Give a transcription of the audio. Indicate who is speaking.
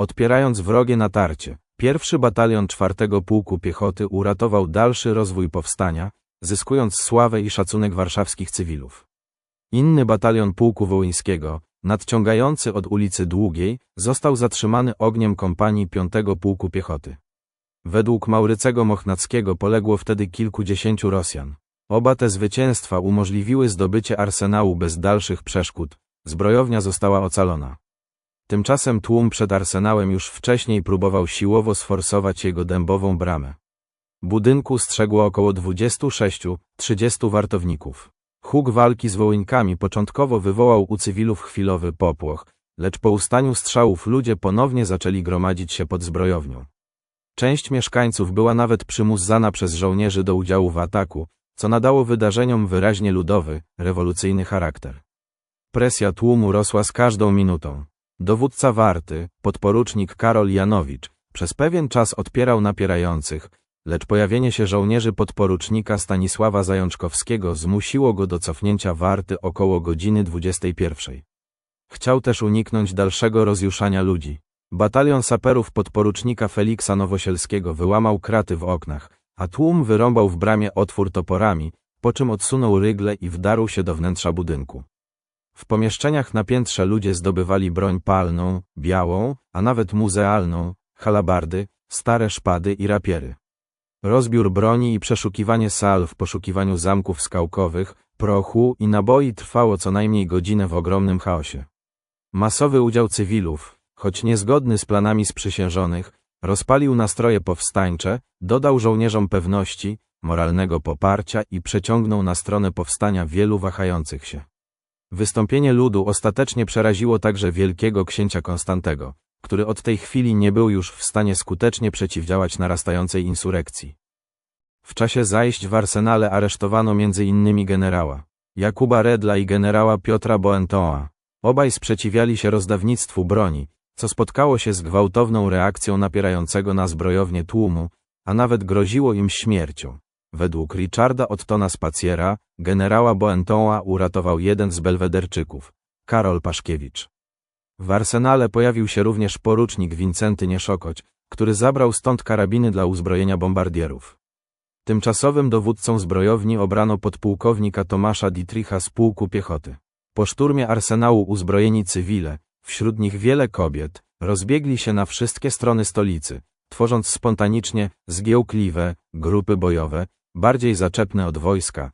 Speaker 1: odpierając wrogie natarcie. Pierwszy batalion czwartego pułku piechoty uratował dalszy rozwój powstania, zyskując sławę i szacunek warszawskich cywilów. Inny batalion pułku wołyńskiego, nadciągający od ulicy Długiej, został zatrzymany ogniem kompanii piątego pułku piechoty. Według Maurycego Mochnackiego poległo wtedy kilkudziesięciu Rosjan. Oba te zwycięstwa umożliwiły zdobycie arsenału bez dalszych przeszkód. Zbrojownia została ocalona. Tymczasem tłum przed arsenałem już wcześniej próbował siłowo sforsować jego dębową bramę. Budynku strzegło około 26-30 wartowników. Huk walki z wołyńkami początkowo wywołał u cywilów chwilowy popłoch, lecz po ustaniu strzałów ludzie ponownie zaczęli gromadzić się pod zbrojownią. Część mieszkańców była nawet przymuszana przez żołnierzy do udziału w ataku, co nadało wydarzeniom wyraźnie ludowy, rewolucyjny charakter. Presja tłumu rosła z każdą minutą. Dowódca warty, podporucznik Karol Janowicz, przez pewien czas odpierał napierających, lecz pojawienie się żołnierzy podporucznika Stanisława Zajączkowskiego zmusiło go do cofnięcia warty około godziny 21. Chciał też uniknąć dalszego rozjuszania ludzi. Batalion saperów podporucznika Feliksa Nowosielskiego wyłamał kraty w oknach, a tłum wyrąbał w bramie otwór toporami, po czym odsunął rygle i wdarł się do wnętrza budynku. W pomieszczeniach na piętrze ludzie zdobywali broń palną, białą, a nawet muzealną, halabardy, stare szpady i rapiery. Rozbiór broni i przeszukiwanie sal w poszukiwaniu zamków skałkowych, prochu i naboi trwało co najmniej godzinę w ogromnym chaosie. Masowy udział cywilów, choć niezgodny z planami sprzysiężonych, rozpalił nastroje powstańcze, dodał żołnierzom pewności, moralnego poparcia i przeciągnął na stronę powstania wielu wahających się. Wystąpienie ludu ostatecznie przeraziło także wielkiego księcia Konstantego, który od tej chwili nie był już w stanie skutecznie przeciwdziałać narastającej insurekcji. W czasie zajść w arsenale aresztowano m.in. generała Jakuba Redla i generała Piotra Boentoa. Obaj sprzeciwiali się rozdawnictwu broni, co spotkało się z gwałtowną reakcją napierającego na zbrojownię tłumu, a nawet groziło im śmiercią. Według Richarda Ottona Spaciera, generała Boentoa uratował jeden z belwederczyków, Karol Paszkiewicz. W arsenale pojawił się również porucznik Wincenty Nieszokoć, który zabrał stąd karabiny dla uzbrojenia bombardierów. Tymczasowym dowódcą zbrojowni obrano podpułkownika Tomasza Dietricha z pułku piechoty. Po szturmie arsenału uzbrojeni cywile, wśród nich wiele kobiet, rozbiegli się na wszystkie strony stolicy, tworząc spontanicznie zgiełkliwe grupy bojowe, bardziej zaczepne od wojska,